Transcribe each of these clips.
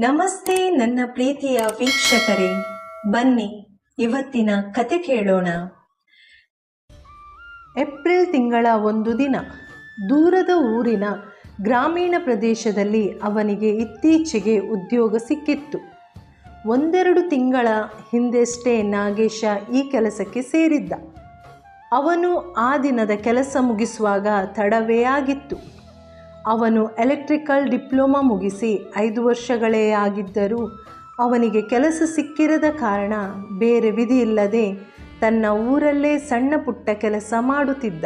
ನಮಸ್ತೆ ನನ್ನ ಪ್ರೀತಿಯ ವೀಕ್ಷಕರೇ. ಬನ್ನಿ, ಇವತ್ತಿನ ಕತೆ ಕೇಳೋಣ. ಏಪ್ರಿಲ್ ತಿಂಗಳ ಒಂದು ದಿನ, ದೂರದ ಊರಿನ ಗ್ರಾಮೀಣ ಪ್ರದೇಶದಲ್ಲಿ ಅವನಿಗೆ ಇತ್ತೀಚೆಗೆ ಉದ್ಯೋಗ ಸಿಕ್ಕಿತ್ತು. ಒಂದೆರಡು ತಿಂಗಳ ಹಿಂದೆಷ್ಟೇ ನಾಗೇಶ ಈ ಕೆಲಸಕ್ಕೆ ಸೇರಿದ್ದ. ಅವನು ಆ ದಿನದ ಕೆಲಸ ಮುಗಿಸುವಾಗ ತಡವೇ ಆಗಿತ್ತು ಅವನು ಎಲೆಕ್ಟ್ರಿಕಲ್ ಡಿಪ್ಲೊಮಾ ಮುಗಿಸಿ ಐದು ವರ್ಷಗಳೇ ಆಗಿದ್ದರೂ ಅವನಿಗೆ ಕೆಲಸ ಸಿಕ್ಕಿರದ ಕಾರಣ ಬೇರೆ ವಿಧಿ ಇಲ್ಲದೆ ತನ್ನ ಊರಲ್ಲೇ ಸಣ್ಣ ಪುಟ್ಟ ಕೆಲಸ ಮಾಡುತ್ತಿದ್ದ.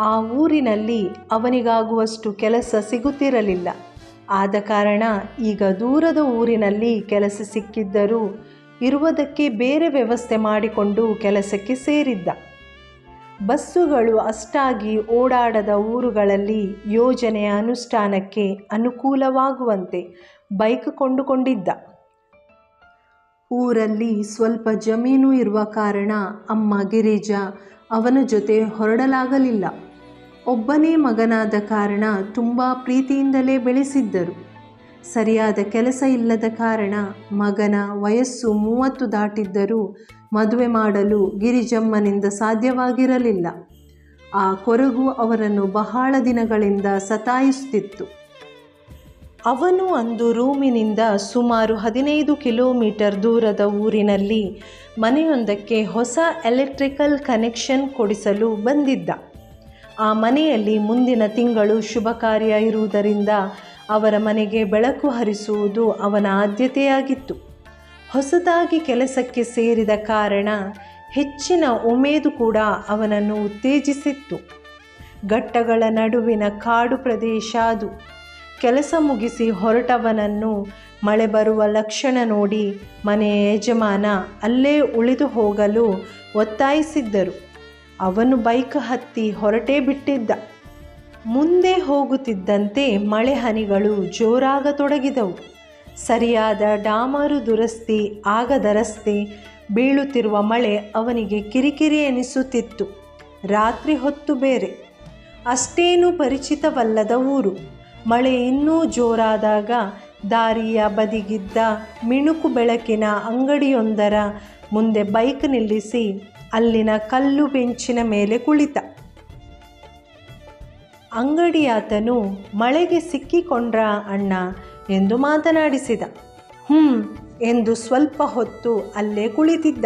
ಆ ಊರಿನಲ್ಲಿ ಅವನಿಗಾಗುವಷ್ಟು ಕೆಲಸ ಸಿಗುತ್ತಿರಲಿಲ್ಲ. ಆದ ಕಾರಣ ಈಗ ದೂರದ ಊರಿನಲ್ಲಿ ಕೆಲಸ ಸಿಕ್ಕಿದ್ದರೂ ಇರುವುದಕ್ಕೆ ಬೇರೆ ವ್ಯವಸ್ಥೆ ಮಾಡಿಕೊಂಡು ಕೆಲಸಕ್ಕೆ ಸೇರಿದ್ದ. ಬಸ್ಸುಗಳು ಅಷ್ಟಾಗಿ ಓಡಾಡದ ಊರುಗಳಲ್ಲಿ ಯೋಜನೆಯ ಅನುಷ್ಠಾನಕ್ಕೆ ಅನುಕೂಲವಾಗುವಂತೆ ಬೈಕ್ ಕೊಂಡುಕೊಂಡಿದ್ದ. ಊರಲ್ಲಿ ಸ್ವಲ್ಪ ಜಮೀನು ಇರುವ ಕಾರಣ ಅಮ್ಮ ಗಿರಿಜಾ ಅವನ ಜೊತೆ ಹೊರಡಲಾಗಲಿಲ್ಲ. ಒಬ್ಬನೇ ಮಗನಾದ ಕಾರಣ ತುಂಬ ಪ್ರೀತಿಯಿಂದಲೇ ಬೆಳೆಸಿದ್ದರು. ಸರಿಯಾದ ಕೆಲಸ ಇಲ್ಲದ ಕಾರಣ ಮಗನ ವಯಸ್ಸು ಮೂವತ್ತು ದಾಟಿದ್ದರೂ ಮದುವೆ ಮಾಡಲು ಗಿರಿಜಮ್ಮನಿಂದ ಸಾಧ್ಯವಾಗಿರಲಿಲ್ಲ. ಆ ಕೊರಗು ಅವರನ್ನು ಬಹಳ ದಿನಗಳಿಂದ ಸತಾಯಿಸುತ್ತಿತ್ತು. ಅವನು ಅಂದು ರೂಮಿನಿಂದ ಸುಮಾರು ಹದಿನೈದು ಕಿಲೋಮೀಟರ್ ದೂರದ ಊರಿನಲ್ಲಿ ಮನೆಯೊಂದಕ್ಕೆ ಹೊಸ ಎಲೆಕ್ಟ್ರಿಕಲ್ ಕನೆಕ್ಷನ್ ಕೊಡಿಸಲು ಬಂದಿದ್ದ. ಆ ಮನೆಯಲ್ಲಿ ಮುಂದಿನ ತಿಂಗಳು ಶುಭ ಕಾರ್ಯ ಇರುವುದರಿಂದ ಅವರ ಮನೆಗೆ ಬೆಳಕು ಹರಿಸುವುದು ಅವನ ಆದ್ಯತೆಯಾಗಿತ್ತು. ಹೊಸದಾಗಿ ಕೆಲಸಕ್ಕೆ ಸೇರಿದ ಕಾರಣ ಹೆಚ್ಚಿನ ಉಮೇದು ಕೂಡ ಅವನನ್ನು ಉತ್ತೇಜಿಸಿತ್ತು. ಘಟ್ಟಗಳ ನಡುವಿನ ಕಾಡು ಪ್ರದೇಶ ಅದು. ಕೆಲಸ ಮುಗಿಸಿ ಹೊರಟವನನ್ನು ಮಳೆ ಬರುವ ಲಕ್ಷಣ ನೋಡಿ ಮನೆಯ ಯಜಮಾನ ಅಲ್ಲೇ ಉಳಿದು ಹೋಗಲು ಒತ್ತಾಯಿಸಿದ್ದರು. ಅವನು ಬೈಕ್ ಹತ್ತಿ ಹೊರಟೇ ಬಿಟ್ಟಿದ್ದ. ಮುಂದೆ ಹೋಗುತ್ತಿದ್ದಂತೆ ಮಳೆ ಹನಿಗಳು ಜೋರಾಗತೊಡಗಿದವು. ಸರಿಯಾದ ಡಾಮರು ದುರಸ್ತಿ ಆಗದ ರಸ್ತೆ ಬೀಳುತ್ತಿರುವ ಮಳೆ ಅವನಿಗೆ ಕಿರಿಕಿರಿ ಎನಿಸುತ್ತಿತ್ತು. ರಾತ್ರಿ ಹೊತ್ತು ಬೇರೆ. ಅಷ್ಟೇನು ಪರಿಚಿತವಲ್ಲದ ಊರು. ಮಳೆ ಇನ್ನೂ ಜೋರಾದಾಗ ದಾರಿಯ ಬದಿಗಿದ್ದ ಮಿಣುಕು ಬೆಳಕಿನ ಅಂಗಡಿಯೊಂದರ ಮುಂದೆ ಬೈಕ್ ನಿಲ್ಲಿಸಿ ಅಲ್ಲಿನ ಕಲ್ಲು ಬೆಂಚಿನ ಮೇಲೆ ಕುಳಿತ. ಅಂಗಡಿಯಾತನು ಮಳೆಗೆ ಸಿಕ್ಕಿಕೊಂಡ್ರ ಅಣ್ಣ ಎಂದು ಮಾತನಾಡಿಸಿದ. ಹ್ಞೂ ಎಂದು ಸ್ವಲ್ಪ ಹೊತ್ತು ಅಲ್ಲೇ ಕುಳಿತಿದ್ದ.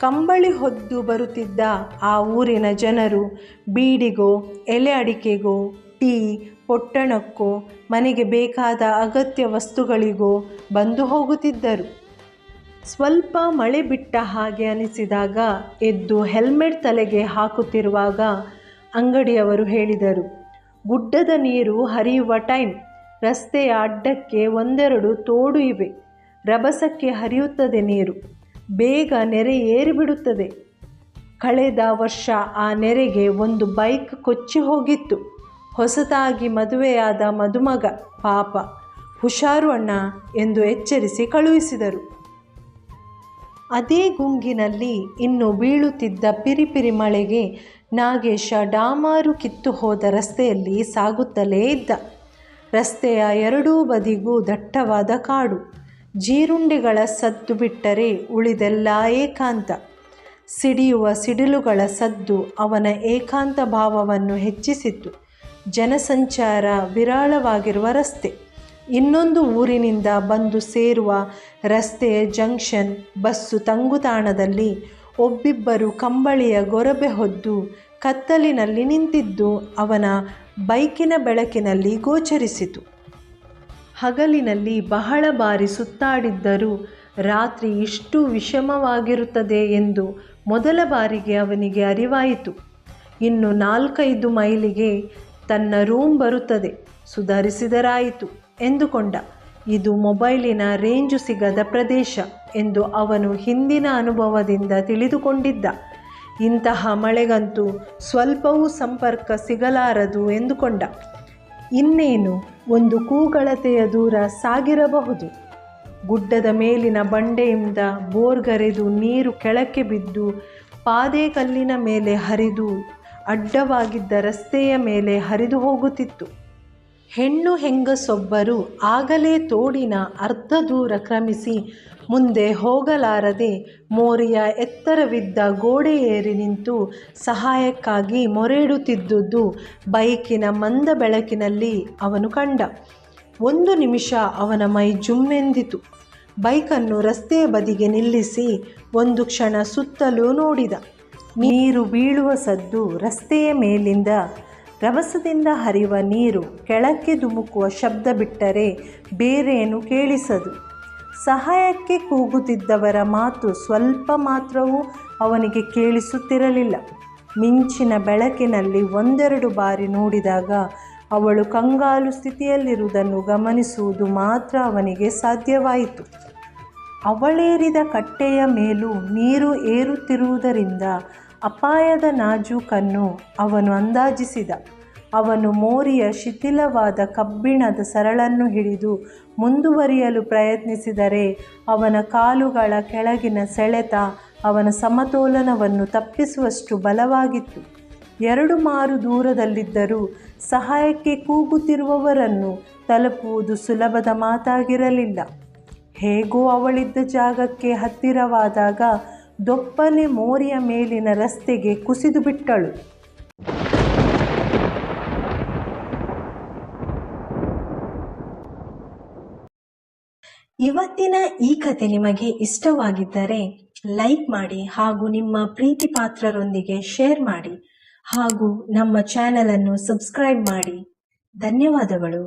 ಕಂಬಳಿ ಹೊದ್ದು ಬರುತ್ತಿದ್ದ ಆ ಊರಿನ ಜನರು ಬೀಡಿಗೋ, ಎಲೆ ಅಡಿಕೆಗೋ, ಟೀ, ಪೊಟ್ಟಣಕ್ಕೋ, ಮನೆಗೆ ಬೇಕಾದ ಅಗತ್ಯ ವಸ್ತುಗಳಿಗೋ ಬಂದು ಹೋಗುತ್ತಿದ್ದರು. ಸ್ವಲ್ಪ ಮಳೆ ಬಿಟ್ಟ ಹಾಗೆ ಅನಿಸಿದಾಗ ಎದ್ದು ಹೆಲ್ಮೆಟ್ ತಲೆಗೆ ಹಾಕುತ್ತಿರುವಾಗ ಅಂಗಡಿಯವರು ಹೇಳಿದರು. ಗುಡ್ಡದ ನೀರು ಹರಿಯುವ ಟೈಮ್ ರಸ್ತೆಯ ಅಡ್ಡಕ್ಕೆ ಒಂದೆರಡು ತೋಡು ಇವೆ. ರಭಸಕ್ಕೆ ಹರಿಯುತ್ತದೆ ನೀರು. ಬೇಗ ನೆರೆ ಏರಿಬಿಡುತ್ತದೆ. ಕಳೆದ ವರ್ಷ ಆ ನೆರೆಗೆ ಒಂದು ಬೈಕ್ ಕೊಚ್ಚಿ ಹೋಗಿತ್ತು. ಹೊಸದಾಗಿ ಮದುವೆಯಾದ ಮದುಮಗ ಪಾಪ. ಹುಷಾರು ಅಣ್ಣ ಎಂದು ಎಚ್ಚರಿಸಿ ಕಳುಹಿಸಿದರು. ಅದೇ ಗುಂಗಿನಲ್ಲಿ ಇನ್ನು ಬೀಳುತ್ತಿದ್ದ ಪಿರಿಪಿರಿ ಮಳೆಗೆ ನಾಗೇಶ ಡಾಮಾರು ಕಿತ್ತು ಹೋದ ರಸ್ತೆಯಲ್ಲಿ ಸಾಗುತ್ತಲೇ ಇದ್ದ. ರಸ್ತೆಯ ಎರಡೂ ಬದಿಗೂ ದಟ್ಟವಾದ ಕಾಡು. ಜೀರುಂಡೆಗಳ ಸದ್ದು ಬಿಟ್ಟರೆ ಉಳಿದೆಲ್ಲ ಏಕಾಂತ. ಸಿಡಿಯುವ ಸಿಡಿಲುಗಳ ಸದ್ದು ಅವನ ಏಕಾಂತ ಭಾವವನ್ನು ಹೆಚ್ಚಿಸಿತು ಜನಸಂಚಾರ ವಿರಾಳವಾಗಿರುವ ರಸ್ತೆ. ಇನ್ನೊಂದು ಊರಿನಿಂದ ಬಂದು ಸೇರುವ ರಸ್ತೆಯ ಜಂಕ್ಷನ್ ಬಸ್ಸು ತಂಗುತಾಣದಲ್ಲಿ ಒಬ್ಬಿಬ್ಬರು ಕಂಬಳಿಯ ಗೊರಬೆ ಹೊದ್ದು ಕತ್ತಲಿನಲ್ಲಿ ನಿಂತಿದ್ದು ಅವನ ಬೈಕಿನ ಬೆಳಕಿನಲ್ಲಿ ಗೋಚರಿಸಿತು. ಹಗಲಿನಲ್ಲಿ ಬಹಳ ಬಾರಿ ಸುತ್ತಾಡಿದ್ದರೂ ರಾತ್ರಿ ಇಷ್ಟು ವಿಷಮವಾಗಿರುತ್ತದೆ ಎಂದು ಮೊದಲ ಬಾರಿಗೆ ಅವನಿಗೆ ಅರಿವಾಯಿತು. ಇನ್ನು ನಾಲ್ಕೈದು ಮೈಲಿಗೆ ತನ್ನ ರೂಮ್ ಬರುತ್ತದೆ, ಸುಧಾರಿಸಿದರಾಯಿತು ಎಂದುಕೊಂಡ. ಇದು ಮೊಬೈಲಿನ ರೇಂಜು ಸಿಗದ ಪ್ರದೇಶ. ಎಂದು ಅವನು ಹಿಂದಿನ ಅನುಭವದಿಂದ ತಿಳಿದುಕೊಂಡಿದ್ದ. ಇಂತಹ ಮಳೆಗಂತೂ ಸ್ವಲ್ಪವೂ ಸಂಪರ್ಕ ಸಿಗಲಾರದು ಎಂದುಕೊಂಡ. ಇನ್ನೇನು, ಒಂದು ಕೂಗಳತೆಯ ದೂರ ಸಾಗಿರಬಹುದು. ಗುಡ್ಡದ ಮೇಲಿನ ಬಂಡೆಯಿಂದ ಬೋರ್ಗರೆದು ನೀರು ಕೆಳಕ್ಕೆ ಬಿದ್ದು ಪಾದೆ ಕಲ್ಲಿನ ಮೇಲೆ ಹರಿದು ಅಡ್ಡವಾಗಿದ್ದ ರಸ್ತೆಯ ಮೇಲೆ ಹರಿದು ಹೋಗುತ್ತಿತ್ತು. ಹೆಣ್ಣು ಹೆಂಗಸೊಬ್ಬರು ಆಗಲೇ ತೋಡಿನ ಅರ್ಧ ದೂರ ಕ್ರಮಿಸಿ ಮುಂದೆ ಹೋಗಲಾರದೆ ಮೋರಿಯ ಎತ್ತರವಿದ್ದ ಗೋಡೆ ಏರಿ ನಿಂತು ಸಹಾಯಕ್ಕಾಗಿ ಮೊರೆಡುತ್ತಿದ್ದುದು ಬೈಕಿನ ಮಂದ ಬೆಳಕಿನಲ್ಲಿ ಅವನು ಕಂಡ. ಒಂದು ನಿಮಿಷ ಅವನ ಮೈ ಜುಮ್ಮೆಂದಿತು. ಬೈಕನ್ನು ರಸ್ತೆಯ ಬದಿಗೆ ನಿಲ್ಲಿಸಿ ಒಂದು ಕ್ಷಣ ಸುತ್ತಲೂ ನೋಡಿದ. ನೀರು ಬೀಳುವ ಸದ್ದು ರಸ್ತೆಯ ಮೇಲಿಂದ ರಭಸದಿಂದ ಹರಿಯುವ ನೀರು ಕೆಳಕ್ಕೆ ಧುಮುಕುವ ಶಬ್ದ ಬಿಟ್ಟರೆ ಬೇರೇನು ಕೇಳಿಸದು. ಸಹಾಯಕ್ಕೆ ಕೂಗುತ್ತಿದ್ದವರ ಮಾತು ಸ್ವಲ್ಪ ಮಾತ್ರವೂ ಅವನಿಗೆ ಕೇಳಿಸುತ್ತಿರಲಿಲ್ಲ. ಮಿಂಚಿನ ಬೆಳಕಿನಲ್ಲಿ ಒಂದೆರಡು ಬಾರಿ ನೋಡಿದಾಗ ಅವಳು ಕಂಗಾಲು ಸ್ಥಿತಿಯಲ್ಲಿರುವುದನ್ನು ಗಮನಿಸುವುದು ಮಾತ್ರ ಅವನಿಗೆ ಸಾಧ್ಯವಾಯಿತು. ಅವಳೇರಿದ ಕಟ್ಟೆಯ ಮೇಲೂ ನೀರು ಏರುತ್ತಿರುವುದರಿಂದ ಅಪಾಯದ ನಾಜೂಕನ್ನು ಅವನು ಅಂದಾಜಿಸಿದ. ಅವನು ಮೋರಿಯ ಶಿಥಿಲವಾದ ಕಬ್ಬಿಣದ ಸರಳನ್ನು ಹಿಡಿದು ಮುಂದುವರಿಯಲು ಪ್ರಯತ್ನಿಸಿದರೆ ಅವನ ಕಾಲುಗಳ ಕೆಳಗಿನ ಸೆಳೆತ ಅವನ ಸಮತೋಲನವನ್ನು ತಪ್ಪಿಸುವಷ್ಟು ಬಲವಾಗಿತ್ತು. ಎರಡು ಮಾರು ದೂರದಲ್ಲಿದ್ದರೂ ಸಹಾಯಕ್ಕೆ ಕೂಗುತ್ತಿರುವವರನ್ನು ತಲುಪುವುದು ಸುಲಭದ ಮಾತಾಗಿರಲಿಲ್ಲ. ಹೇಗೋ ಅವಳಿದ್ದ ಜಾಗಕ್ಕೆ ಹತ್ತಿರವಾದಾಗ ದೊಪ್ಪನೆ ಮೋರಿಯ ಮೇಲಿನ ರಸ್ತೆಗೆ ಕುಸಿದು ಬಿಟ್ಟಳು. ಇವತ್ತಿನ ಈ ಕತೆ ನಿಮಗೆ ಇಷ್ಟವಾಗಿದ್ದರೆ ಲೈಕ್ ಮಾಡಿ ಹಾಗೂ ನಿಮ್ಮ ಪ್ರೀತಿ ಪಾತ್ರರೊಂದಿಗೆ ಶೇರ್ ಮಾಡಿ ಹಾಗೂ ನಮ್ಮ ಚಾನೆಲ್ ಅನ್ನು ಸಬ್ಸ್ಕ್ರೈಬ್ ಮಾಡಿ. ಧನ್ಯವಾದಗಳು.